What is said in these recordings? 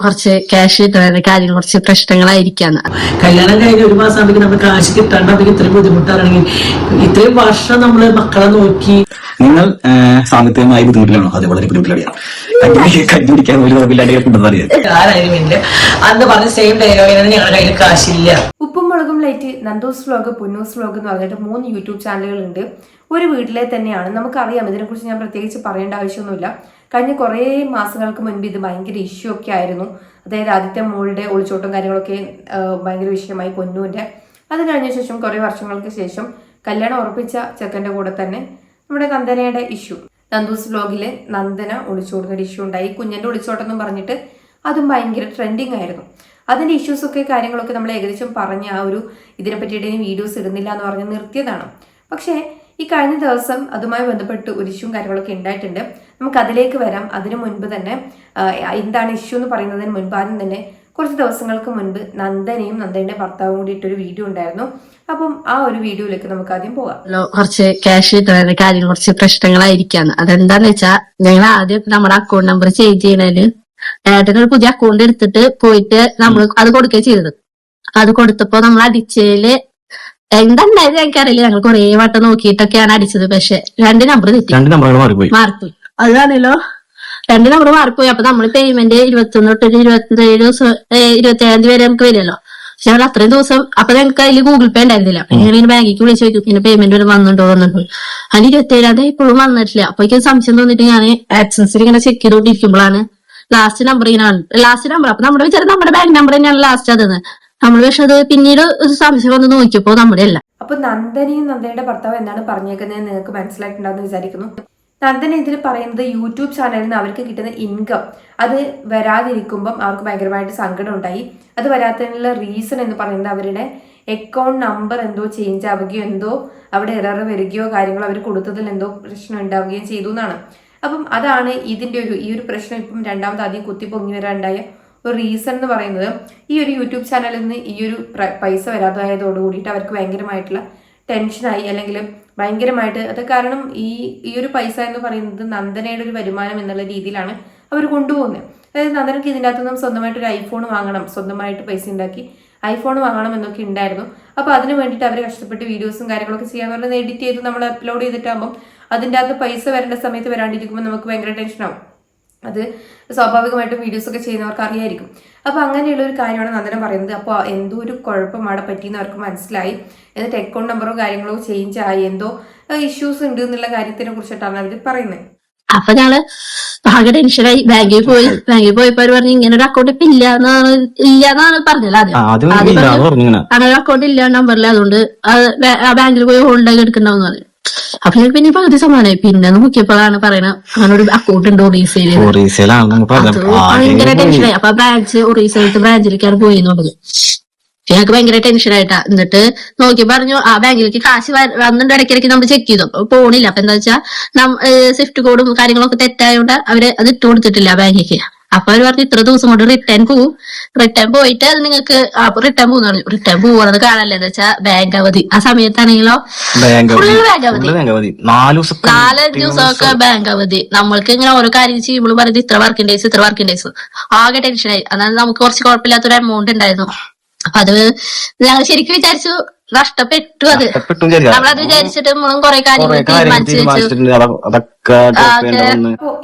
കുറച്ച് ക്യാഷ് കിട്ടുന്ന കാര്യം കുറച്ച് പ്രശ്നങ്ങളായിരിക്കാന്ന് കല്യാണം കഴിഞ്ഞ് ഒരു മാസം ആകുമ്പോൾ നമ്മൾ കാശ് കിട്ടാണ്ടാകുമ്പോൾ ഇത്രയും ബുദ്ധിമുട്ടാണെങ്കിൽ ഇത്രയും വർഷം നമ്മൾ മക്കളെ നോക്കി. നിങ്ങൾ സാമ്പത്തികമായി ബുദ്ധിമുട്ടിലാണോ? അതെ വളരെ ബുദ്ധിമുട്ടിലാണ് കണ്ടുപിടിക്കാൻ ഒരു കുഴപ്പമില്ലാണ്ട് ഉണ്ടെന്ന് അറിയാം. ആരായാലും ഇല്ല. അന്ന് പറഞ്ഞ സെയിം ഡയലോഗിനാണ് ഞങ്ങളുടെ കയ്യിൽ കാശില്ല ഉപ്പും മുളകും light Nandos vlog Punnoose vlog എന്ന് പറഞ്ഞിട്ട് മൂന്ന് യൂട്യൂബ് ചാനലുകൾ ഉണ്ട് ഒരു വീട്ടിലെ തന്നെയാണ്. നമുക്കറിയാം ഇതിനെക്കുറിച്ച് ഞാൻ പ്രത്യേകിച്ച് പറയേണ്ട ആവശ്യമൊന്നുമില്ല. കഴിഞ്ഞ കുറേ മാസങ്ങൾക്ക് മുൻപ് ഇത് ഭയങ്കര ഇഷ്യൂ ഒക്കെ ആയിരുന്നു. അതായത് ആദ്യത്തെ മോളുടെ ഒളിച്ചോട്ടം കാര്യങ്ങളൊക്കെ ഭയങ്കര വിഷയമായി പൊന്നൂന്റെ അത് കഴിഞ്ഞ ശേഷം കുറേ വർഷങ്ങൾക്ക് ശേഷം കല്യാണം ഉറപ്പിച്ച ചെക്കന്റെ കൂടെ തന്നെ നമ്മുടെ നന്ദനയുടെ ഇഷ്യൂ നന്ദൂസ് വ്ലോഗിൽ നന്ദന ഒളിച്ചോടുന്ന ഒരു ഇഷ്യൂ ഉണ്ടായി. കുഞ്ഞന്റെ എന്ന് പറഞ്ഞിട്ട് അതും ഭയങ്കര ട്രെൻഡിങ് ആയിരുന്നു. അതിന്റെ ഇഷ്യൂസ് ഒക്കെ കാര്യങ്ങളൊക്കെ നമ്മൾ ഏകദേശം പറഞ്ഞ ആ ഒരു ഇതിനെ പറ്റിയിട്ട് ഇനി വീഡിയോസ് ഇടുന്നില്ല എന്ന് പറഞ്ഞ് നിർത്തിയതാണ്. പക്ഷേ ഈ കഴിഞ്ഞ ദിവസം അതുമായി ബന്ധപ്പെട്ട് ഒരു ഇഷ്യൂവും കാര്യങ്ങളൊക്കെ ഉണ്ടായിട്ടുണ്ട്. നമുക്ക് അതിലേക്ക് വരാം. അതിനു മുൻപ് തന്നെ എന്താണ് ഇഷ്യൂ എന്ന് പറയുന്നതിന് മുൻപ് ആദ്യം തന്നെ കുറച്ച് ദിവസങ്ങൾക്ക് മുൻപ് നന്ദനയും നന്ദനയുടെ ഭർത്താവും കൂടി ഇട്ടൊരു വീഡിയോ ഉണ്ടായിരുന്നു. അപ്പം ആ ഒരു വീഡിയോയിലേക്ക് നമുക്ക് ആദ്യം പോകാം. കുറച്ച് ക്യാഷ് കിട്ടുന്ന കാര്യങ്ങൾ കുറച്ച് പ്രശ്നങ്ങളായിരിക്കാന്ന്. അതെന്താന്ന് വെച്ചാൽ ഞങ്ങൾ ആദ്യം നമ്മുടെ അക്കൗണ്ട് നമ്പർ ചേഞ്ച് ചെയ്യണേൽ ഏട്ടനൊരു പുതിയ അക്കൗണ്ട് എടുത്തിട്ട് പോയിട്ട് നമ്മൾ അത് കൊടുക്കുകയും ചെയ്തത്. അത് കൊടുത്തപ്പോ നമ്മൾ അടിച്ചതിൽ എന്താണ്ടായത് എനിക്കറിയില്ല ഞങ്ങൾ കുറെ വട്ടം നോക്കിയിട്ടൊക്കെയാണ് അടിച്ചത്. പക്ഷെ രണ്ട് നമ്പർ തെറ്റി. രണ്ട് നമ്പറുകൾ മാറിപ്പോയി. മാറിപ്പോയി. അതാണല്ലോ. രണ്ട് നമ്പർ മാറിപ്പോയി അപ്പൊ നമ്മൾ പേയ്മെന്റ് ഇരുപത്തൊന്ന് തൊട്ട് ഇരുപത്തേഴ് ദിവസം ഇരുപത്തി ഏഴാം തീയതി വരെ നമുക്ക് വരുമല്ലോ. പക്ഷെ നമ്മൾ അത്രയും ദിവസം അപ്പൊ ഞങ്ങൾക്ക് അതിൽ ഗൂഗിൾ പേ ഉണ്ടായിരുന്നില്ല. ഞാൻ ഇങ്ങനെ ബാങ്കിലേക്ക് വിളിച്ചു ചോദിക്കും പിന്നെ പേയ്മെന്റ് വരെ വന്നിട്ടുണ്ടോ? വന്നിട്ടുണ്ടോ? അതിന് ഇരുപത്തി ഏഴാം തീയതി ഇപ്പോഴും വന്നിട്ടില്ല. അപ്പൊ എനിക്ക് സംശയം തോന്നിട്ട് ഞാൻ ആക്സൻസിൽ ഇങ്ങനെ ചെക്ക് ചെയ്തോണ്ടിരിക്കുമ്പോഴാണ് ലാസ്റ്റ് നമ്പർ ഇങ്ങനെ ലാസ്റ്റ് നമ്പർ അപ്പൊ നമ്മുടെ വിചാരം നമ്മുടെ ബാങ്ക് നമ്പർ തന്നെയാണ് ലാസ്റ്റ് അതെന്ന്. നമ്മൾ പക്ഷെ അത് പിന്നീട് ഒരു സംശയം വന്ന് നോക്കിയപ്പോ നമ്മുടെ അല്ല. അപ്പൊ നന്ദനിയും നന്ദനയുടെ ഭർത്താവ് എന്താണ് പറഞ്ഞേക്കുന്നത് നിങ്ങൾക്ക് മനസ്സിലായിട്ടുണ്ടാവുന്ന വിചാരിക്കുന്നു. നന്ദന ഇതിൽ പറയുന്നത് യൂട്യൂബ് ചാനലിൽ നിന്ന് അവർക്ക് കിട്ടുന്ന ഇൻകം അത് വരാതിരിക്കുമ്പം അവർക്ക് ഭയങ്കരമായിട്ട് സങ്കടം ഉണ്ടായി അത് വരാത്തതിനുള്ള റീസൺ എന്ന് പറയുന്നത് അവരുടെ അക്കൗണ്ട് നമ്പർ എന്തോ ചേഞ്ച് ആവുകയോ എന്തോ അവിടെ എറർ വരികയോ കാര്യങ്ങൾ അവർ കൊടുത്തതിൽ എന്തോ പ്രശ്നം ഉണ്ടാവുകയും ചെയ്തു എന്നാണ്. അപ്പം അതാണ് ഇതിന്റെ ഒരു ഈ ഒരു പ്രശ്നം ഇപ്പം രണ്ടാമത് ആദ്യം കുത്തി പൊങ്ങി വരാനുണ്ടായ ഒരു റീസൺ എന്ന് പറയുന്നത്. ഈ ഒരു യൂട്യൂബ് ചാനലിൽ നിന്ന് ഈ ഒരു പൈസ വരാതായതോട് കൂടിയിട്ട് അവർക്ക് ഭയങ്കരമായിട്ടുള്ള ടെൻഷനായി അല്ലെങ്കിൽ ഭയങ്കരമായിട്ട് അത് കാരണം ഈ ഈ ഒരു പൈസ എന്ന് പറയുന്നത് നന്ദനയുടെ ഒരു വരുമാനം എന്നുള്ള രീതിയിലാണ് അവർ കൊണ്ടുപോകുന്നത് അതായത് നന്ദനക്ക് ഇതിന്റെ അകത്തുനിന്നും സ്വന്തമായിട്ട് ഒരു ഐഫോൺ വാങ്ങണം സ്വന്തമായിട്ട് പൈസ ഉണ്ടാക്കി ഐഫോൺ വാങ്ങണം എന്നൊക്കെ ഉണ്ടായിരുന്നു. അപ്പോൾ അതിന് വേണ്ടിയിട്ട് അവർ കഷ്ടപ്പെട്ട് വീഡിയോസും കാര്യങ്ങളൊക്കെ ചെയ്യാൻ പറഞ്ഞാൽ എഡിറ്റ് ചെയ്ത് നമ്മൾ അപ്ലോഡ് ചെയ്തിട്ടാകുമ്പോൾ അതിന്റെ അകത്ത് പൈസ വരേണ്ട സമയത്ത് വരാണ്ടിരിക്കുമ്പോൾ നമുക്ക് ഭയങ്കര ടെൻഷനാവും അത് സ്വാഭാവികമായിട്ടും വീഡിയോസൊക്കെ ചെയ്യുന്നവർക്ക് അറിയായിരിക്കും. അപ്പൊ അങ്ങനെയുള്ള ഒരു കാര്യമാണ് നന്ദനം പറയുന്നത്. അപ്പോൾ എന്തോ ഒരു കുഴപ്പം അവിടെ പറ്റിയെന്ന് അവർക്ക് മനസ്സിലായി. എന്നിട്ട് അക്കൗണ്ട് നമ്പറോ കാര്യങ്ങളോ ചേഞ്ച് ആയി. എന്തോ ഇഷ്യൂസ് ഉണ്ട് എന്നുള്ള കാര്യത്തിനെ കുറിച്ചിട്ടാണ് അവർ പറയുന്നത്. അപ്പൊ ഞങ്ങൾ ആകെ ടെൻഷനായി ബാങ്കിൽ പോയി. ബാങ്കിൽ പോയപ്പോ അവർ പറഞ്ഞു ഇങ്ങനെ ഒരു അക്കൗണ്ട് ഇപ്പൊ ഇല്ല എന്നാണ് ഇല്ല എന്നാണ് പറഞ്ഞത് ആദ്യം. അങ്ങനെ ഒരു അക്കൗണ്ട് ഇല്ല നമ്പറില്ല അതുകൊണ്ട് ആ ബാങ്കിൽ പോയി ഹോൾഡ് ആക്കി എടുക്കണ്ടാവും പറഞ്ഞു. അപ്പൊ ഞാൻ പിന്നെ പകുതി സമാനായി പിന്നെ നോക്കിയപ്പോഴാണ് പറയണത് അങ്ങനൊരു അക്കൗണ്ട് ഉണ്ട് ഒറീസയിൽ ഭയങ്കര ടെൻഷനായി അപ്പൊ ബ്രാഞ്ച് ഒറീസയിലത്തെ ബ്രാഞ്ചിലേക്കാണ് പോയി തുടങ്ങി ഞങ്ങൾക്ക് ഭയങ്കര ടെൻഷനായിട്ടാ എന്നിട്ട് നോക്കി പറഞ്ഞു ആ ബാങ്കിലേക്ക് കാശ് വന്നിട്ട് ഇടയ്ക്കിടയ്ക്ക് നമ്മൾ ചെക്ക് ചെയ്തു. പോണില്ല. അപ്പൊ എന്താ വെച്ചാൽ സ്വിഫ്റ്റ് കോഡും കാര്യങ്ങളൊക്കെ തെറ്റായതുകൊണ്ട് അവർ അത് ഇട്ട് കൊടുത്തിട്ടില്ല ബാങ്കിലേക്ക്. അപ്പൊ അവർ പറഞ്ഞു ഇത്ര ദിവസം കൊണ്ട് റിട്ടേൺ പോവും. റിട്ടേൺ പോയിട്ട് അത് നിങ്ങൾക്ക് റിട്ടേൺ പോകുന്ന പറഞ്ഞു റിട്ടേൺ പോകുന്നത് കാണല്ലേ എന്ന് വെച്ചാൽ ബാങ്ക് അവധി ആ സമയത്താണെങ്കിലോ? ബാങ്ക് അവധി. ബാങ്ക് അവധി full ബാങ്ക് അവധി. നാല് ദിവസം നാല് ദിവസമൊക്കെ ബാങ്ക് അവധി നമ്മൾക്ക് ഇങ്ങനെ ഓരോ കാര്യം ചെയ്യുമ്പോൾ പറയുന്നത് ഇത്ര വർക്കിംഗ് ഡേയ്സ് ഇത്ര വർക്കിംഗ് ഡേയ്സ് ആകെ ടെൻഷനായി അതായത് നമുക്ക് കുറച്ച് കുഴപ്പമില്ലാത്തൊരു എമൗണ്ട് ഉണ്ടായിരുന്നു. അപ്പൊ അത് ഞങ്ങൾ ശരിക്കും വിചാരിച്ചു നഷ്ടപ്പെട്ടു അത്. നമ്മളത് വിചാരിച്ചിട്ട് നമ്മളും കുറെ കാര്യങ്ങൾ തീരുമാനിച്ചു വെച്ചു.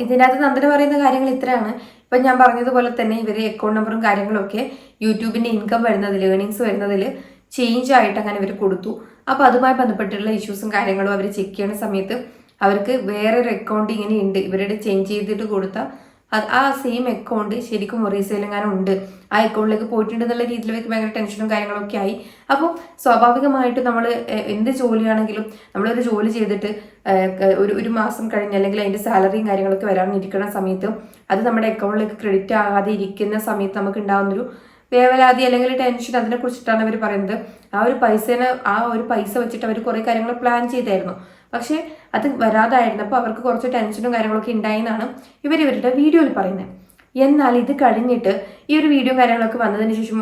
ഇതിനകത്ത് നന്ദന പറയുന്ന കാര്യങ്ങൾ ഇത്രയാണ്. ഇപ്പൊ ഞാൻ പറഞ്ഞതുപോലെ തന്നെ ഇവർ അക്കൗണ്ട് നമ്പറും കാര്യങ്ങളൊക്കെ യൂട്യൂബിന്റെ ഇൻകം വരുന്നതിൽ ഏണിങ്സ് വരുന്നതിൽ ചേഞ്ച് ആയിട്ട് അങ്ങനെ ഇവർ കൊടുത്തു. അപ്പോൾ അതുമായി ബന്ധപ്പെട്ടുള്ള ഇഷ്യൂസും കാര്യങ്ങളും അവർ ചെക്ക് ചെയ്യുന്ന സമയത്ത് അവർക്ക് വേറൊരു അക്കൗണ്ട് ഇങ്ങനെ ഉണ്ട് ഇവരുടെ ചേഞ്ച് ചെയ്തിട്ട് കൊടുത്ത ആ സെയിം അക്കൗണ്ട് ശരിക്കും ഒറീസയിലെങ്ങാനും ഉണ്ട്. ആ അക്കൗണ്ടിലേക്ക് പോയിട്ടുണ്ട് എന്നുള്ള ഭയങ്കര ടെൻഷനും കാര്യങ്ങളൊക്കെ ആയി. അപ്പോൾ സ്വാഭാവികമായിട്ട് നമ്മൾ എന്ത് ജോലിയാണെങ്കിലും നമ്മളൊരു ജോലി ചെയ്തിട്ട് ഒരു ഒരു മാസം കഴിഞ്ഞ് അല്ലെങ്കിൽ അതിന്റെ സാലറിയും കാര്യങ്ങളൊക്കെ വരാനിരിക്കുന്ന സമയത്ത് അത് നമ്മുടെ അക്കൗണ്ടിലേക്ക് ക്രെഡിറ്റ് ആകാതെ ഇരിക്കുന്ന സമയത്ത് നമുക്ക് ഉണ്ടാകുന്നൊരു വേവലാതി അല്ലെങ്കിൽ ടെൻഷൻ അതിനെ കുറിച്ചിട്ടാണ് അവർ പറയുന്നത്. ആ ഒരു പൈസേനെ ആ ഒരു പൈസ വെച്ചിട്ട് അവർ കുറേ കാര്യങ്ങൾ പ്ലാൻ ചെയ്തായിരുന്നു. പക്ഷേ അത് വരാതായിരുന്നപ്പോൾ അവർക്ക് കുറച്ച് ടെൻഷനും കാര്യങ്ങളൊക്കെ ഉണ്ടായെന്നാണ് ഇവർ ഇവരുടെ വീഡിയോയിൽ പറയുന്നത്. എന്നാൽ ഇത് കഴിഞ്ഞിട്ട് ഈ ഒരു വീഡിയോ കാര്യങ്ങളൊക്കെ വന്നതിന് ശേഷം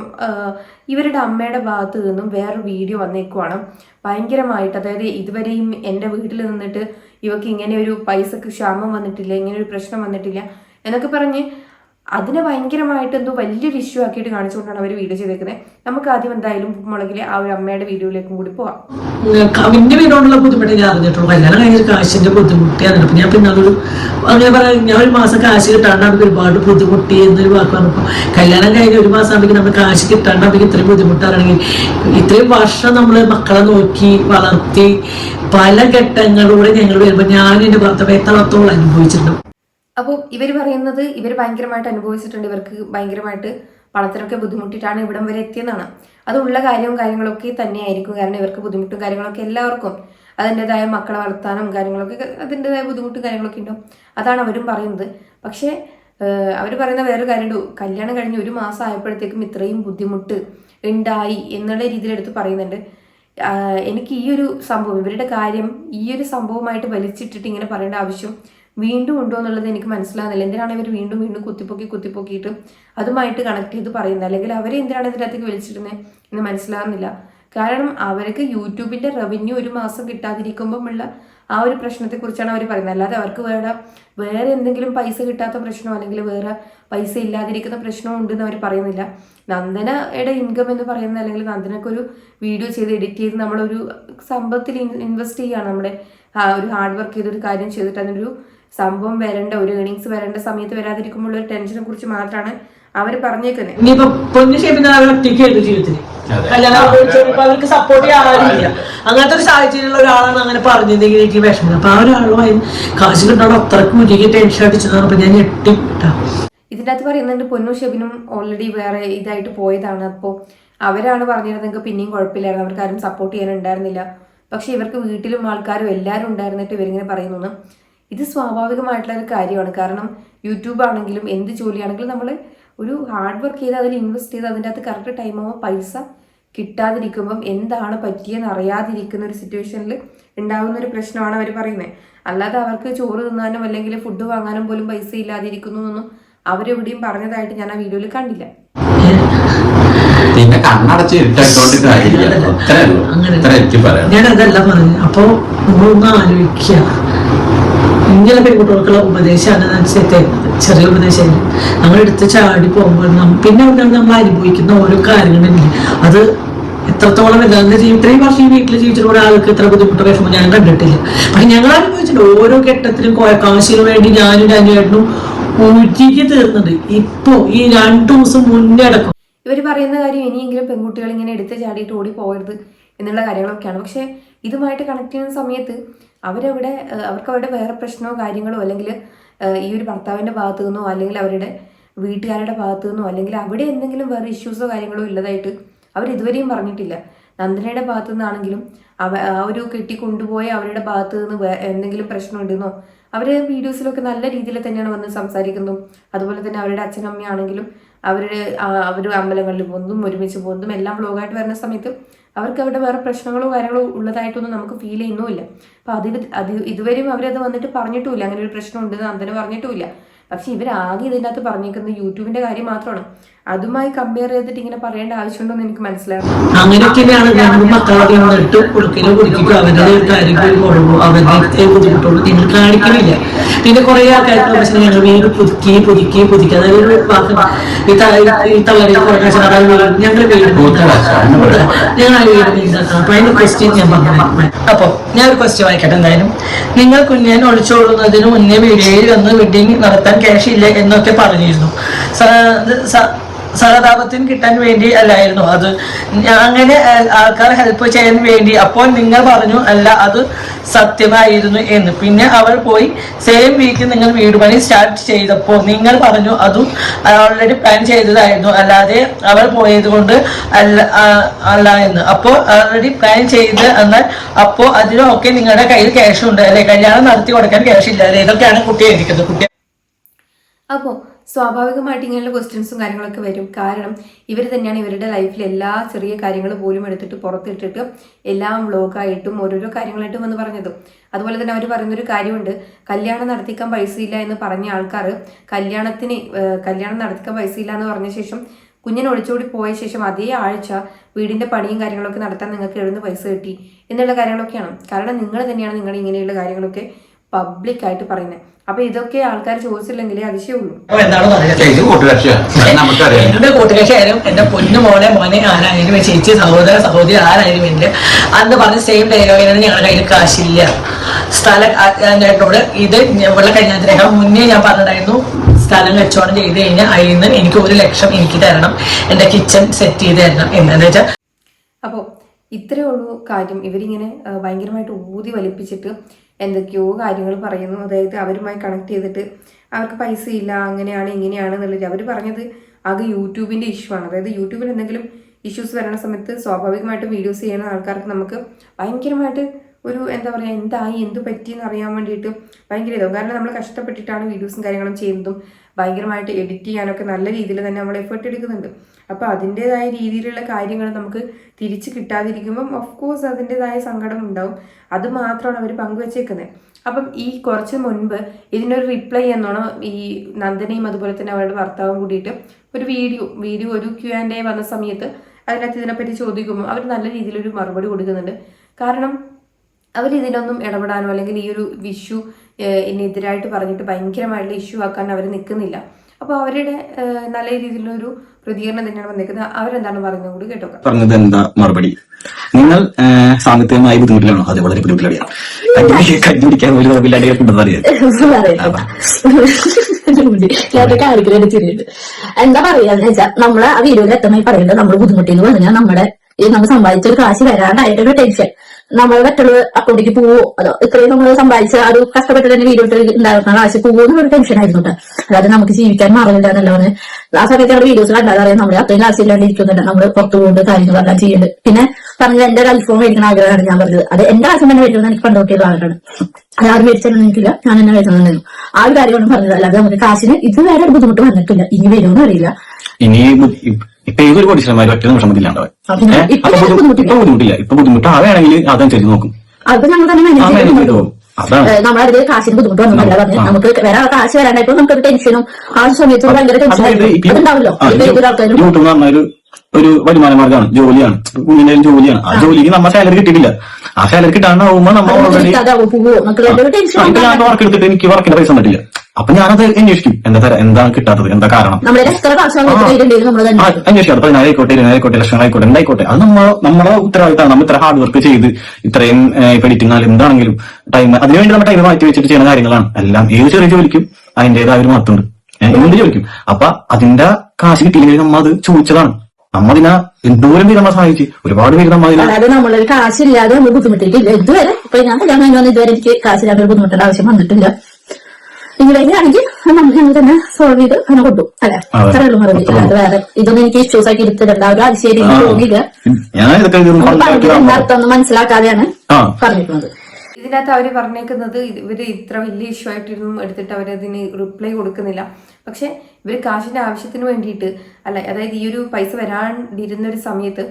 ഇവരുടെ അമ്മയുടെ ഭാഗത്ത് നിന്നും വേറൊരു വീഡിയോ വന്നേക്കുവാണ്. ഭയങ്കരമായിട്ട് അതായത് ഇതുവരെയും എന്റെ വീട്ടിൽ നിന്നിട്ട് ഇവർക്ക് ഇങ്ങനെ ഒരു പൈസക്ക് ക്ഷാമം വന്നിട്ടില്ല ഇങ്ങനെ ഒരു പ്രശ്നം വന്നിട്ടില്ല എന്നൊക്കെ പറഞ്ഞ് അതിനെ ഭയങ്കരമായിട്ട് എന്തോ വലിയൊരു ഇഷ്യൂ ആക്കിയിട്ട് കാണിച്ചുകൊണ്ടാണ് അവർ വീഡിയോ ചെയ്തേക്കുന്നത് നമുക്ക് ആദ്യം എന്തായാലും മുളകിലെ ആ ഒരു അമ്മയുടെ വീഡിയോയിലേക്കും കൂടി പോവാം. കവിന്റെ വീടോടുള്ള ബുദ്ധിമുട്ട് ഞാൻ അറിഞ്ഞിട്ടുള്ളൂ. കല്യാണം കഴിഞ്ഞ കാശിന്റെ ബുദ്ധിമുട്ടി അപ്പൊ ഞാൻ പിന്നെ അതൊരു അങ്ങനെ പറയാം ഞാൻ ഒരു മാസം കാശ് കിട്ടാണ്ട് അവർക്ക് ഒരുപാട് ബുദ്ധിമുട്ടി എന്നൊരു വാക്ക് ഇപ്പൊ കല്യാണം കഴിഞ്ഞ ഒരു മാസം ആണെങ്കിൽ നമ്മൾ കാശ് കിട്ടാണ്ട് അവർക്ക് ഇത്രയും ബുദ്ധിമുട്ടാണെങ്കിൽ ഇത്രയും വർഷം നമ്മൾ മക്കളെ നോക്കി വളർത്തി പല ഘട്ടങ്ങളിലൂടെ ഞങ്ങൾ വരുമ്പോൾ ഞാൻ എന്റെ ഭർത്താവ് എത്രത്തോളം അനുഭവിച്ചിട്ടുണ്ട്. അപ്പോൾ ഇവർ പറയുന്നത് ഇവർ ഭയങ്കരമായിട്ട് അനുഭവിച്ചിട്ടുണ്ട്. ഇവർക്ക് ഭയങ്കരമായിട്ട് പണത്തിനൊക്കെ ബുദ്ധിമുട്ടിയിട്ടാണ് ഇവിടം വരെ എത്തിയെന്നാണ്. അതുള്ള കാര്യവും കാര്യങ്ങളൊക്കെ തന്നെയായിരിക്കും. കാരണം ഇവർക്ക് ബുദ്ധിമുട്ടും കാര്യങ്ങളൊക്കെ എല്ലാവർക്കും അതിന്റെതായ മക്കളെ വളർത്താനും കാര്യങ്ങളൊക്കെ അതിന്റെതായ ബുദ്ധിമുട്ടും കാര്യങ്ങളൊക്കെ ഉണ്ടാവും. അതാണ് അവരും പറയുന്നത്. പക്ഷേ അവർ പറയുന്ന വേറൊരു കാര്യമുണ്ട്. കല്യാണം കഴിഞ്ഞ് ഒരു മാസം ആയപ്പോഴത്തേക്കും ഇത്രയും ബുദ്ധിമുട്ട് ഉണ്ടായി എന്നുള്ള രീതിയിൽ എടുത്ത് പറയുന്നുണ്ട്. എനിക്ക് ഈ ഒരു സംഭവം ഇവരുടെ കാര്യം ഈ ഒരു സംഭവമായിട്ട് വലിച്ചിട്ടിട്ട് ഇങ്ങനെ പറയേണ്ട ആവശ്യം വീണ്ടും ഉണ്ടോ എന്നുള്ളത് എനിക്ക് മനസ്സിലാകുന്നില്ല എന്തിനാണ് ഇവർ വീണ്ടും വീണ്ടും കുത്തിപ്പൊക്കി കുത്തിപ്പൊക്കിയിട്ട് അതുമായിട്ട് കണക്ട് ചെയ്ത് പറയുന്നത്? അല്ലെങ്കിൽ അവരെ എന്തിനാണ് ഇതിനകത്തേക്ക് വിളിച്ചിരുന്നത് എന്ന് മനസ്സിലാകുന്നില്ല കാരണം അവർക്ക് യൂട്യൂബിന്റെ റവന്യൂ ഒരു മാസം കിട്ടാതിരിക്കുമ്പോൾ ഉള്ള ആ ഒരു പ്രശ്നത്തെക്കുറിച്ചാണ് അവർ പറയുന്നത്. അല്ലാതെ അവർക്ക് വേറെ വേറെ എന്തെങ്കിലും പൈസ കിട്ടാത്ത പ്രശ്നമോ അല്ലെങ്കിൽ വേറെ പൈസ ഇല്ലാതിരിക്കുന്ന പ്രശ്നമോ ഉണ്ടെന്ന് അവർ പറയുന്നില്ല. നന്ദനയുടെ ഇൻകം എന്ന് പറയുന്നത് അല്ലെങ്കിൽ നന്ദനക്ക് ഒരു വീഡിയോ ചെയ്ത് എഡിറ്റ് ചെയ്ത് നമ്മളൊരു സമ്പത്തിൽ ഇൻവെസ്റ്റ് ചെയ്യുകയാണ് നമ്മുടെ ഒരു ഹാർഡ് വർക്ക് ചെയ്തൊരു കാര്യം ചെയ്തിട്ട് അതിനൊരു സംഭവം വരേണ്ട ഒരു ഏണിങ്സ് വരേണ്ട സമയത്ത് വരാതിരിക്കുമ്പോൾ ഒരു ടെൻഷനെ കുറിച്ച് മാത്രമാണ് അവർ പറഞ്ഞേക്കുന്നത് ഇനിയിപ്പോ പൊന്നു ഷേപ്പിന് അവർ ഒറ്റയ്ക്കായിരുന്നു ജീവിതത്തിൽ കല്യാണം അവർക്ക് സപ്പോർട്ട് ചെയ്യാൻ ആരുമില്ല. അങ്ങനത്തെ ഒരു സാഹചര്യമുള്ള ഒരാളാണ് അങ്ങനെ പറഞ്ഞതെങ്കിൽ എനിക്ക് വിഷമം. അപ്പൊ ആ ഒരാളുമായി കാശ് കിട്ടാൻ അത്രക്കും ടെൻഷൻ ഞാൻ ഇതിന്റെ അകത്ത് പറയുന്നുണ്ട് പൊന്നു ഷെബിനും ഓൾറെഡി വേറെ ഇതായിട്ട് പോയതാണ്. അപ്പോൾ അവരാണ് പറഞ്ഞിരുന്നെങ്കിൽ പിന്നെയും കുഴപ്പമില്ലായിരുന്നു. അവർക്ക് ആരും സപ്പോർട്ട് ചെയ്യാനുണ്ടായിരുന്നില്ല. പക്ഷെ ഇവർക്ക് വീട്ടിലും ആൾക്കാരും എല്ലാവരും ഉണ്ടായിരുന്നിട്ട് ഇവരിങ്ങനെ പറയുന്നു. ഇത് സ്വാഭാവികമായിട്ടുള്ള ഒരു കാര്യമാണ്. കാരണം യൂട്യൂബ് ആണെങ്കിലും എന്ത് ജോലിയാണെങ്കിലും നമ്മൾ ഒരു ഹാർഡ് വർക്ക് ചെയ്ത് അതിൽ ഇൻവെസ്റ്റ് ചെയ്ത് അതിന്റെ അകത്ത് കറക്റ്റ് ടൈമാകുമ്പോൾ പൈസ കിട്ടാതിരിക്കുമ്പം എന്താണ് പറ്റിയെന്ന് അറിയാതിരിക്കുന്ന ഒരു സിറ്റുവേഷനിൽ ഉണ്ടാകുന്ന ഒരു പ്രശ്നമാണ് അവർ പറയുന്നത് അല്ലാതെ അവർക്ക് ചോറ് തിന്നാനും അല്ലെങ്കിൽ ഫുഡ് വാങ്ങാനും പോലും പൈസ ഇല്ലാതിരിക്കുന്നു എന്നൊന്നും അവരെവിടെയും പറഞ്ഞതായിട്ട് ഞാൻ ആ വീഡിയോയിൽ കണ്ടില്ല. പിന്നെ കണ്ണടച്ച് ഇരുട്ടായിട്ടോണ്ട് കാര്യമില്ല. അത്രേ ഉള്ളൂ. അത്ര എനിക്ക് പറയാം ഞാൻ അതല്ല പറഞ്ഞു. അപ്പൊ നമ്മളൊന്ന് ആലോചിക്കുക ഇങ്ങനെ പെൺകുട്ടികൾക്കുള്ള ഉപദേശമാണ് ഞാൻ ചെറിയ ഉപദേശം നമ്മൾ എടുത്ത് ചാടി പോകുമ്പോൾ പിന്നെ അവിടെയാണ് നമ്മൾ അനുഭവിക്കുന്ന ഓരോ കാര്യങ്ങളുണ്ട് അത് എത്രത്തോളം എന്താണെന്ന് വെച്ചാൽ ഇത്രയും വർഷം ഈ വീട്ടിൽ ജീവിച്ചിട്ട് ഒരാൾക്ക് ഇത്ര ബുദ്ധിമുട്ട് വിഷമം ഞാൻ കണ്ടിട്ടില്ല. പക്ഷെ ഞങ്ങൾ അനുഭവിച്ചിട്ടുണ്ട്. ഓരോ ഘട്ടത്തിലും കാശിന് വേണ്ടി ഞാനും അനുവേട്ടനും ഊറ്റിക്ക് തീർന്നത് ഇപ്പോ ഈ രണ്ടു ദിവസം മുന്നേ അടക്കം. ഇവർ പറയുന്ന കാര്യം ഇനിയെങ്കിലും പെൺകുട്ടികൾ ഇങ്ങനെ എടുത്ത് ചാടിയിട്ട് ഓടി പോകരുത് എന്നുള്ള കാര്യങ്ങളൊക്കെയാണ്. പക്ഷേ ഇതുമായിട്ട് കണക്ട് ചെയ്യുന്ന സമയത്ത് അവരവിടെ അവർക്ക് അവരുടെ വേറെ പ്രശ്നമോ കാര്യങ്ങളോ അല്ലെങ്കിൽ ഈ ഒരു ഭർത്താവിന്റെ ഭാഗത്തു നിന്നോ അല്ലെങ്കിൽ അവരുടെ വീട്ടുകാരുടെ ഭാഗത്തു നിന്നോ അല്ലെങ്കിൽ അവിടെ എന്തെങ്കിലും വേറെ ഇഷ്യൂസോ കാര്യങ്ങളോ ഇല്ലതായിട്ട് അവർ ഇതുവരെയും പറഞ്ഞിട്ടില്ല. നന്ദനയുടെ ഭാഗത്തു നിന്നാണെങ്കിലും അവ ആ ഒരു കെട്ടി കൊണ്ടുപോയ അവരുടെ ഭാഗത്തു നിന്ന് എന്തെങ്കിലും പ്രശ്നമുണ്ടെന്നോ അവർ വീഡിയോസിലൊക്കെ നല്ല രീതിയിൽ തന്നെയാണ് വന്ന് സംസാരിക്കുന്നതും അതുപോലെ തന്നെ അവരുടെ അച്ഛനമ്മയാണെങ്കിലും അവരുടെ അവർ അമ്പലങ്ങളിൽ പോകുന്നതും ഒരുമിച്ച് പോകുന്നതും എല്ലാം വ്ലോഗായിട്ട് വരുന്ന സമയത്ത് അവർക്ക് അവിടെ വേറെ പ്രശ്നങ്ങളോ കാര്യങ്ങളോ ഉള്ളതായിട്ടൊന്നും നമുക്ക് ഫീൽ ചെയ്യുന്നുമില്ല. അപ്പം അത് അത് ഇതുവരെയും അവരത് വന്നിട്ട് പറഞ്ഞിട്ടുമില്ല. അങ്ങനെ ഒരു പ്രശ്നം ഉണ്ടെന്ന് അന്തന് പറഞ്ഞിട്ടുമില്ല. പക്ഷെ ഇവരാകെ ഇതിന്റെ അകത്ത് പറഞ്ഞേക്കുന്നത് യൂട്യൂബിന്റെ കാര്യം മാത്രമാണ്. അതുമായി കമ്പയർ ചെയ്തിട്ട് ഇങ്ങനെ പറയേണ്ട ആവശ്യമുണ്ടോ എന്ന് എനിക്ക് മനസ്സിലാകും അങ്ങനെയൊക്കെയാണ് കൊടുക്കലോ കുടിക്കോ. അവരുടെ അവരുടെ ബുദ്ധിമുട്ടുള്ളൂ. കാണിക്കുന്നില്ല പിന്നെ കുറെ ആൾക്കാർക്ക് പക്ഷേ ഞങ്ങൾ വീട് പുതുക്കി പുതുക്കി പുതുക്കി. അതായത് ഒരു വാക്ക് ഈ ത- ഈ തള്ളരി കുറെ കാശ് അതായത് വീട് ഞങ്ങൾ വീട് ഞങ്ങൾ ആ വീട് അപ്പൊ അതിന്റെ ക്വസ്റ്റ്യൻ ഞാൻ പറഞ്ഞു അപ്പൊ ഞാൻ ഒരു ക്വസ്റ്റ്യൻ വായിക്കട്ടെ എന്തായാലും. നിങ്ങൾ കുഞ്ഞാൻ ഒളിച്ചോടുന്നതിന് മുന്നേ വീഡിയോയിൽ വന്ന് വെഡിങ് നടത്താൻ ക്യാഷ് ഇല്ല എന്നൊക്കെ പറഞ്ഞിരുന്നു. സഹതാപത്തിന് കിട്ടാൻ വേണ്ടി അല്ലായിരുന്നു. അത് അങ്ങനെ ആൾക്കാർ ഹെൽപ്പ് ചെയ്യാൻ വേണ്ടി അപ്പോൾ നിങ്ങൾ പറഞ്ഞു അല്ല അത് സത്യമായിരുന്നു എന്ന്. പിന്നെ അവൾ പോയി സെയിം വീക്ക് നിങ്ങൾ വീട് പണി സ്റ്റാർട്ട് ചെയ്തപ്പോൾ നിങ്ങൾ പറഞ്ഞു അതും ഓൾറെഡി പ്ലാൻ ചെയ്തതായിരുന്നു. അല്ലാതെ അവൾ പോയത് കൊണ്ട് അല്ല അല്ല എന്ന്. അപ്പോൾ ഓൾറെഡി പ്ലാൻ ചെയ്ത് എന്നാൽ അപ്പോൾ അതിനൊക്കെ നിങ്ങളുടെ കയ്യിൽ ക്യാഷ് ഉണ്ട്. അല്ലെ? കല്യാണം നടത്തി കൊടുക്കാൻ ക്യാഷ് ഇല്ല. അല്ലേ? ഇതൊക്കെയാണ് കുട്ടി എനിക്കുന്നത് കുട്ടി അപ്പോൾ സ്വാഭാവികമായിട്ട് ഇങ്ങനെയുള്ള ക്വസ്റ്റ്യൻസും കാര്യങ്ങളൊക്കെ വരും. കാരണം ഇവർ തന്നെയാണ് ഇവരുടെ ലൈഫിൽ എല്ലാ ചെറിയ കാര്യങ്ങൾ പോലും എടുത്തിട്ട് പുറത്തിട്ടിട്ട് എല്ലാം ബ്ലോഗായിട്ടും ഓരോരോ കാര്യങ്ങളായിട്ടും വന്ന് പറഞ്ഞത്. അതുപോലെ തന്നെ അവർ പറയുന്നൊരു കാര്യമുണ്ട്. കല്യാണം നടത്തിക്കാൻ പൈസയില്ല എന്ന് പറഞ്ഞ ആൾക്കാർ കല്യാണത്തിന് കല്യാണം നടത്തിക്കാൻ പൈസയില്ല എന്ന് പറഞ്ഞ ശേഷം കുഞ്ഞിനെ ഒളിച്ചോടി പോയ ശേഷം അതേ ആഴ്ച വീടിന്റെ പണിയും കാര്യങ്ങളൊക്കെ നടത്താൻ നിങ്ങൾക്ക് എഴുന്ന പൈസ കിട്ടി? എന്നുള്ള കാര്യങ്ങളൊക്കെയാണ്. കാരണം നിങ്ങൾ തന്നെയാണ് നിങ്ങൾ ഇങ്ങനെയുള്ള കാര്യങ്ങളൊക്കെ പബ്ലിക്കായിട്ട് പറയുന്നത് അപ്പൊ ഇതൊക്കെ ആൾക്കാർ ചോദിച്ചില്ലെങ്കിൽ അതിശയുള്ളൂ എന്റെ കൂട്ടുകാരും എന്റെ പൊന്നു മോനെ മോനെ ആരായാലും ചേച്ചി സഹോദര സഹോദരി ആരായാലും എന്റെ അന്ന് പറഞ്ഞ സെയിം ഡയലോഗിനാണ് ഞങ്ങളുടെ കയ്യിൽ കാശില്ല. സ്ഥലം ചേട്ടനോട് ഇത് ഇവിടെ കഴിഞ്ഞതിനേക്കാൾ മുന്നേ ഞാൻ പറഞ്ഞിട്ടായിരുന്നു സ്ഥലം കച്ചവടം ചെയ്ത് കഴിഞ്ഞാൽ അതിൽ നിന്ന് എനിക്ക് ഒരു ലക്ഷം എനിക്ക് തരണം. എന്റെ കിച്ചൺ സെറ്റ് ചെയ്ത് തരണം. എന്താ വെച്ചാൽ അപ്പോൾ ഇത്രയേ ഉള്ളൂ കാര്യം. ഇവരിങ്ങനെ ഭയങ്കരമായിട്ട് ഊതി വലിപ്പിച്ചിട്ട് എന്തൊക്കെയോ കാര്യങ്ങൾ പറയുന്നു. അതായത് അവരുമായി കണക്ട് ചെയ്തിട്ട് അവർക്ക് പൈസ ഇല്ല അങ്ങനെയാണ് ഇങ്ങനെയാണ് എന്നുള്ളത്. അവർ പറഞ്ഞത് അത് യൂട്യൂബിന്റെ ഇഷ്യൂ ആണ്. അതായത് യൂട്യൂബിൽ എന്തെങ്കിലും ഇഷ്യൂസ് വരുന്ന സമയത്ത് സ്വാഭാവികമായിട്ടും വീഡിയോസ് ചെയ്യുന്ന ആൾക്കാർക്ക് നമുക്ക് ഭയങ്കരമായിട്ട് ഒരു എന്താ പറയുക എന്തായി എന്ത് പറ്റിയെന്ന് അറിയാൻ വേണ്ടിയിട്ട് ഭയങ്കര ഇതാവും. കാരണം നമ്മൾ കഷ്ടപ്പെട്ടിട്ടാണ് വീഡിയോസും കാര്യങ്ങളും ചെയ്യുന്നതും ഭയങ്കരമായിട്ട് എഡിറ്റ് ചെയ്യാനൊക്കെ നല്ല രീതിയിൽ തന്നെ നമ്മൾ എഫേർട്ട് എടുക്കുന്നുണ്ട്. അപ്പോൾ അതിന്റെതായ രീതിയിലുള്ള കാര്യങ്ങൾ നമുക്ക് തിരിച്ച് കിട്ടാതിരിക്കുമ്പം ഓഫ് കോഴ്സ് അതിന്റെതായ സങ്കടം ഉണ്ടാവും. അത് മാത്രമാണ് അവർ പങ്കുവച്ചേക്കുന്നത്. അപ്പം ഈ കുറച്ച് മുൻപ് ഇതിനൊരു റിപ്ലൈ എന്നോണം ഈ നന്ദനയും അതുപോലെ തന്നെ അവരുടെ ഭർത്താവും കൂടിയിട്ട് ഒരു വീഡിയോ വീഡിയോ ഒരു ക്യു ആൻഡ് എ വന്ന സമയത്ത് അതിനകത്ത് ഇതിനെപ്പറ്റി ചോദിക്കുമ്പോൾ അവർ നല്ല രീതിയിലൊരു മറുപടി കൊടുക്കുന്നുണ്ട്. കാരണം അവർ ഇതിനൊന്നും ഇടപെടാനോ അല്ലെങ്കിൽ ഈ ഒരു വിഷു ഇതിനെതിരായിട്ട് പറഞ്ഞിട്ട് ഭയങ്കരമായിട്ടുള്ള ഇഷ്യൂ ആക്കാൻ അവർ നിൽക്കുന്നില്ല അപ്പോൾ അവരുടെ നല്ല രീതിയിലുള്ളൊരു പ്രതികരണം തന്നെയാണ് വന്നിരിക്കുന്നത് അവരെന്താണ് പറയുന്നത് കൂടി കേട്ടോ പറഞ്ഞത് എന്താ മറുപടി? നിങ്ങൾ സാമ്പത്തികമായി ബുദ്ധിമുട്ടിലാണോ? അതെ വളരെ ബുദ്ധിമുട്ടിലാണ്. ഒരു കുഴപ്പമില്ലാണ്ട് എന്താ പറയാന്ന് വെച്ചാൽ നമ്മൾ ആ വീഡിയോയിൽ എത്തമായി പറയുന്നത് നമ്മൾ ബുദ്ധിമുട്ടിന്ന് പറഞ്ഞാൽ നമ്മുടെ ഈ നമ്മൾ സമ്പാദിച്ച ഒരു കാശ് വരാണ്ടായിട്ടൊരു ടെൻഷൻ. നമ്മൾ മറ്റുള്ള അക്കൗണ്ടിലേക്ക് പോവോ? അതോ ഇത്രയും നമ്മൾ സമ്പാദിച്ച ഒരു കഷ്ടപ്പെട്ട് തന്നെ വീഡിയോ ഉണ്ടാകുന്ന കാശ് പോവോ എന്നൊരു ടെൻഷൻ ആയിരുന്നു അതായത് നമുക്ക് ജീവിക്കാൻ മാറില്ല എന്നുള്ളത് ആ സമയത്ത് നമ്മുടെ വീഡിയോസ് കണ്ടാൽ അറിയാം? നമ്മൾ അത്രയും കാശ് ഇല്ലാണ്ട് ഇരിക്കുന്നുണ്ട് നമ്മൾ പുറത്തു പോകുന്നത് കാര്യങ്ങളെല്ലാം ചെയ്യുന്നത് പിന്നെ പറഞ്ഞത് എന്റെ ഒരു അൽഫോം മേടിക്കുന്ന ആഗ്രഹമാണ് ഞാൻ പറഞ്ഞത്. അത് എന്റെ കാശം തന്നെ വരുന്നത് എനിക്ക് പണ്ടോട്ടിയത് ആളാണ് ആരും മേടിച്ചാലും ഞാൻ എന്നെ വരുന്നുണ്ടായിരുന്നു ആ ഒരു കാര്യമാണ് പറഞ്ഞത്. അല്ലാതെ നമുക്ക് കാശിന് ഇതുവരെ ഒരു ബുദ്ധിമുട്ട് വന്നിട്ടില്ല. ഇനി വരുമെന്ന് അറിയില്ല. ഇപ്പൊ ഏതൊരു കോടീശ്വരന്മാരും ഒറ്റ നിമിഷം മതിയില്ലാണ്ടാവും ഇപ്പൊ ബുദ്ധിമുട്ടില്ല. ഇപ്പൊ ബുദ്ധിമുട്ട്. ആവുകയാണെങ്കിൽ അതനുസരിച്ച് നോക്കും. അത് ഞങ്ങൾ തന്നെ മാനേജ് ചെയ്തു നമ്മളതിൽ കാശിന് ബുദ്ധിമുട്ട് വന്നതല്ല പറഞ്ഞു. നമുക്ക് വേറെ കാശ് വരാണ്ടായപ്പോ നമുക്കൊരു ടെൻഷനും ആ ഒരു സമയത്ത് ഭയങ്കര ടെൻഷൻ അതുണ്ടാവല്ലോ. ആൾക്കാരും. ഒരു വരുമാന മാർഗമാണ്. ജോലിയാണ്. കുഞ്ഞിന്റെ ജോലിയാണ്. ആ ജോലിക്ക് നമ്മ സാലറി കിട്ടിയിട്ടില്ല. ആ സാലറി കിട്ടാണ്ടാവുമ്പോ നമ്മൾ ഓൾറെഡി നമുക്ക് വർക്ക് എടുത്തിട്ട് എനിക്ക് വർക്കിന്റെ പൈസ തന്നിട്ടില്ല അപ്പൊ ഞാനത് അന്വേഷിക്കും. എന്താ തരാ എന്താണ് കിട്ടാത്തത്? എന്താ കാരണം? അന്വേഷിക്കാം. അപ്പൊ ആയിക്കോട്ടെ ആയിക്കോട്ടെ ലക്ഷം ആയിക്കോട്ടെ എന്തായിക്കോട്ടെ. അത് നമ്മൾ നമ്മുടെ ഉത്തരവാദിത്തമാണ്. നമ്മൾ ഇത്ര ഹാർഡ് വർക്ക് ചെയ്ത് ഇത്രയും ഇപ്പൊ എഡിറ്റിംഗ് ആയാലും എന്താണെങ്കിലും ടൈം അതിനുവേണ്ടി നമ്മൾ ടൈം മാറ്റി വെച്ചിട്ട് ചെയ്യുന്ന കാര്യങ്ങളാണ്. എല്ലാം ഏത് ചെറിയ ജോലിക്കും അതിന്റേതായ ഒരു മഹത്വമുണ്ട്. എന്ത് ജോലിക്കും? അപ്പൊ അതിന്റെ കാശ് കിട്ടിയില്ലെങ്കിൽ നമ്മൾ അത് ചോദിച്ചതാണ്. നമ്മ അതിനെ എന്തോരം പേര് നമ്മളെ സഹായിച്ചു? ഒരുപാട് പേര് നമ്മൾ അതായത് നമ്മളൊരു കാശില്ലാതെ നമ്മൾ ബുദ്ധിമുട്ടിക്കില്ല ഇതുവരെ ഇപ്പൊ ഞാൻ കല്യാണം ഇതുവരെ എനിക്ക് കാശില്ലാതെ ബുദ്ധിമുട്ടേണ്ട ആവശ്യം വന്നിട്ടില്ല. ഇനി വരികയാണെങ്കിൽ നമ്മൾ ഞങ്ങൾ തന്നെ സോൾവ് ചെയ്ത് അങ്ങനെ കൊണ്ടു അല്ലെ? അത്രയുള്ളൂ അത്രേ ഉള്ളൂ മറുപടി അല്ലാതെ വേറെ ഇതൊന്നും എനിക്ക് ഇഷ്യൂസ് ആക്കി എടുത്തിട്ടുണ്ട് ആ. ഒരു പറഞ്ഞത് അർത്ഥം എന്ന് മനസ്സിലാക്കാതെയാണ് പറഞ്ഞിട്ടുള്ളത്. ഇതിനകത്ത് അവർ പറഞ്ഞേക്കുന്നത് ഇവർ ഇത്ര വലിയ ഇഷ്യൂ ആയിട്ടൊന്നും എടുത്തിട്ട് അവരതിന് റിപ്ലൈ കൊടുക്കുന്നില്ല. പക്ഷെ ഇവർ കാശിന്റെ ആവശ്യത്തിന് വേണ്ടിയിട്ട് അല്ല അതായത് ഈ ഒരു പൈസ വരാണ്ടിരുന്ന ഒരു സമയത്ത്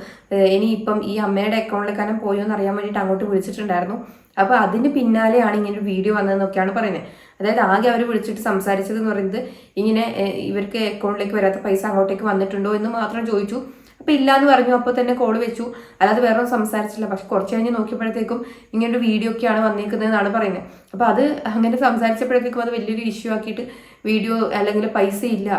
ഇനി ഇപ്പം ഈ അമ്മയുടെ അക്കൗണ്ടിലേക്കാനും പോയോ എന്ന് അറിയാൻ വേണ്ടിയിട്ട് അങ്ങോട്ട് വിളിച്ചിട്ടുണ്ടായിരുന്നു. അപ്പൊ അതിന് പിന്നാലെയാണ് ഇങ്ങനെ ഒരു വീഡിയോ വന്നതെന്നൊക്കെയാണ് പറയുന്നത്. അതായത് ആകെ അവർ വിളിച്ചിട്ട് സംസാരിച്ചത് എന്ന് പറയുന്നത് ഇങ്ങനെ ഇവർക്ക് അക്കൗണ്ടിലേക്ക് വരാത്ത പൈസ അങ്ങോട്ടേക്ക് വന്നിട്ടുണ്ടോ എന്ന് മാത്രം ചോദിച്ചു. അപ്പൊ ഇല്ലാന്ന് പറഞ്ഞു അപ്പോൾ തന്നെ കോൾ വെച്ചു. അല്ലാതെ വേറെ സംസാരിച്ചില്ല. പക്ഷെ കുറച്ച് കഴിഞ്ഞ് നോക്കിയപ്പോഴത്തേക്കും ഒരു വീഡിയോ ഒക്കെയാണ് വന്നിരിക്കുന്നത് എന്നാണ് പറയുന്നത്. അപ്പൊ അത് അങ്ങനെ സംസാരിച്ചപ്പോഴത്തേക്കും അത് വലിയൊരു ഇഷ്യൂ ആക്കിയിട്ട് വീഡിയോ അല്ലെങ്കിൽ പൈസ ഇല്ല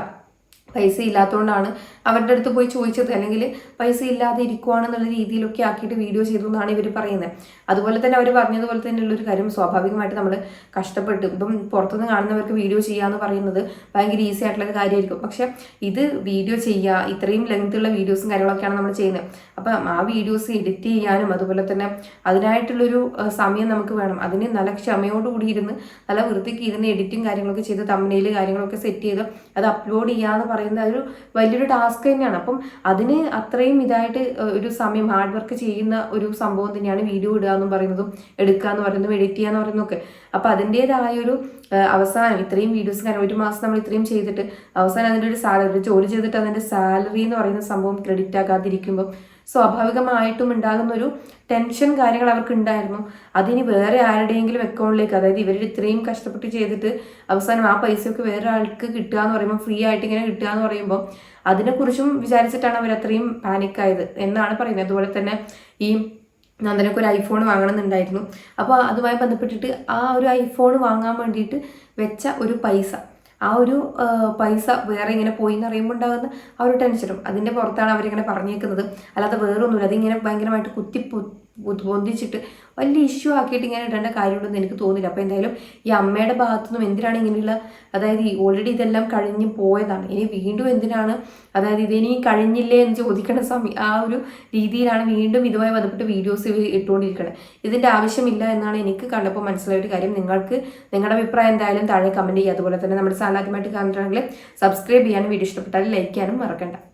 പൈസ ഇല്ലാത്തതുകൊണ്ടാണ് അവരുടെ അടുത്ത് പോയി ചോദിച്ചത്. അല്ലെങ്കിൽ പൈസ ഇല്ലാതെ ഇരിക്കുവാണെന്നുള്ള രീതിയിലൊക്കെ ആക്കിയിട്ട് വീഡിയോ ചെയ്തു എന്നാണ് ഇവർ പറയുന്നത്. അതുപോലെ തന്നെ അവർ പറഞ്ഞതുപോലെ തന്നെയുള്ള ഒരു കാര്യം സ്വാഭാവികമായിട്ട് നമ്മൾ കഷ്ടപ്പെട്ട് ഇപ്പം പുറത്തുനിന്ന് കാണുന്നവർക്ക് വീഡിയോ ചെയ്യുക എന്ന് പറയുന്നത് ഭയങ്കര ഈസി ആയിട്ടുള്ള ഒരു കാര്യമായിരിക്കും. പക്ഷെ ഇത് വീഡിയോ ചെയ്യുക ഇത്രയും ലെങ്ത്തുള്ള വീഡിയോസും കാര്യങ്ങളൊക്കെയാണ് നമ്മൾ ചെയ്യുന്നത്. അപ്പം ആ വീഡിയോസ് എഡിറ്റ് ചെയ്യാനും അതുപോലെ തന്നെ അതിനായിട്ടുള്ളൊരു സമയം നമുക്ക് വേണം. അതിന് നല്ല ക്ഷമയോടുകൂടി ഇരുന്ന് നല്ല വൃത്തിക്ക് ഇരുന്ന് എഡിറ്റും കാര്യങ്ങളൊക്കെ ചെയ്ത് തമ്മനയിൽ കാര്യങ്ങളൊക്കെ സെറ്റ് ചെയ്ത് അത് അപ്ലോഡ് ചെയ്യുക എന്ന് പറയുന്നത് അതൊരു വലിയൊരു ടാസ്ക് തന്നെയാണ്. അപ്പം അതിന് അത്രയും ഇതായിട്ട് ഒരു സമയം ഹാർഡ് വർക്ക് ചെയ്യുന്ന ഒരു സംഭവം തന്നെയാണ് വീഡിയോ ഇടുക എന്ന് പറയുന്നതും എടുക്കുക എന്ന് പറയുന്നതും എഡിറ്റ് ചെയ്യുക എന്ന് പറയുന്നതൊക്കെ. അപ്പം അതിന്റെതായ ഒരു അവസാനം ഇത്രയും വീഡിയോസ് കാരണം ഒരു മാസം നമ്മൾ ഇത്രയും ചെയ്തിട്ട് അവസാനം അതിന്റെ ഒരു സാലറി ജോലി ചെയ്തിട്ട് അതിന്റെ സാലറി എന്ന് പറയുന്ന സംഭവം ക്രെഡിറ്റ് ആകാതിരിക്കുമ്പോൾ സ്വാഭാവികമായിട്ടും ഉണ്ടാകുന്ന ഒരു ടെൻഷൻ കാര്യങ്ങൾ അവർക്ക് ഉണ്ടായിരുന്നു. അതിനി വേറെ ആരുടെയെങ്കിലും അക്കൗണ്ടിലേക്ക് അതായത് ഇവർ ഇത്രയും കഷ്ടപ്പെട്ട് ചെയ്തിട്ട് അവസാനം ആ പൈസയൊക്കെ വേറെ ആൾക്ക് കിട്ടുക എന്ന് പറയുമ്പോൾ ഫ്രീ ആയിട്ട് ഇങ്ങനെ കിട്ടുക എന്ന് പറയുമ്പോൾ അതിനെക്കുറിച്ചും വിചാരിച്ചിട്ടാണ് അവർ അത്രയും പാനിക് ആയത് എന്നാണ് പറയുന്നത്. അതുപോലെ തന്നെ ഈ നന്ദനക്ക് ഒരു ഐഫോൺ വാങ്ങണമെന്നുണ്ടായിരുന്നു. അപ്പോൾ അതുമായി ബന്ധപ്പെട്ടിട്ട് ആ ഒരു ഐഫോൺ വാങ്ങാൻ വേണ്ടിയിട്ട് വെച്ച ഒരു പൈസ ആ ഒരു പൈസ വേറെ ഇങ്ങനെ പോയി എന്ന് അറിയുമ്പോൾ ഉണ്ടാകുന്ന ആ ഒരു ടെൻഷനും അതിന്റെ പുറത്താണ് അവരിങ്ങനെ പറഞ്ഞേക്കുന്നത്. അല്ലാതെ വേറൊന്നുമില്ല. അതിങ്ങനെ ഭയങ്കരമായിട്ട് കുത്തി പൊന്തിച്ചിട്ട് വലിയ ഇഷ്യൂ ആക്കിയിട്ട് ഇങ്ങനെ ഇടേണ്ട കാര്യമുണ്ടെന്ന് എനിക്ക് തോന്നില്ല അപ്പോൾ എന്തായാലും ഈ അമ്മയുടെ ഭാഗത്തുനിന്നും എന്തിനാണ് ഇങ്ങനെയുള്ള അതായത് ഈ ഓൾറെഡി ഇതെല്ലാം കഴിഞ്ഞ് പോയതാണ്. ഇനി വീണ്ടും എന്തിനാണ് അതായത് ഇതിനി കഴിഞ്ഞില്ലേ എന്ന് ചോദിക്കുന്ന സമയം ആ ഒരു രീതിയിലാണ് വീണ്ടും ഇതുമായി ബന്ധപ്പെട്ട് വീഡിയോസ് ഇട്ടുകൊണ്ടിരിക്കുന്നത് ഇതിന്റെ ആവശ്യമില്ല എന്നാണ് എനിക്ക് കണ്ടപ്പോൾ മനസ്സിലായ ഒരു കാര്യം. നിങ്ങൾക്ക് നിങ്ങളുടെ അഭിപ്രായം എന്തായാലും താഴെ കമന്റ് ചെയ്യുക. അതുപോലെ തന്നെ നമ്മുടെ ചാനൽ ആദ്യമായിട്ട് സബ്സ്ക്രൈബ് ചെയ്യാനും വീഡിയോ ഇഷ്ടപ്പെട്ടാൽ ലൈക്ക് ചെയ്യാനും മറക്കണ്ട.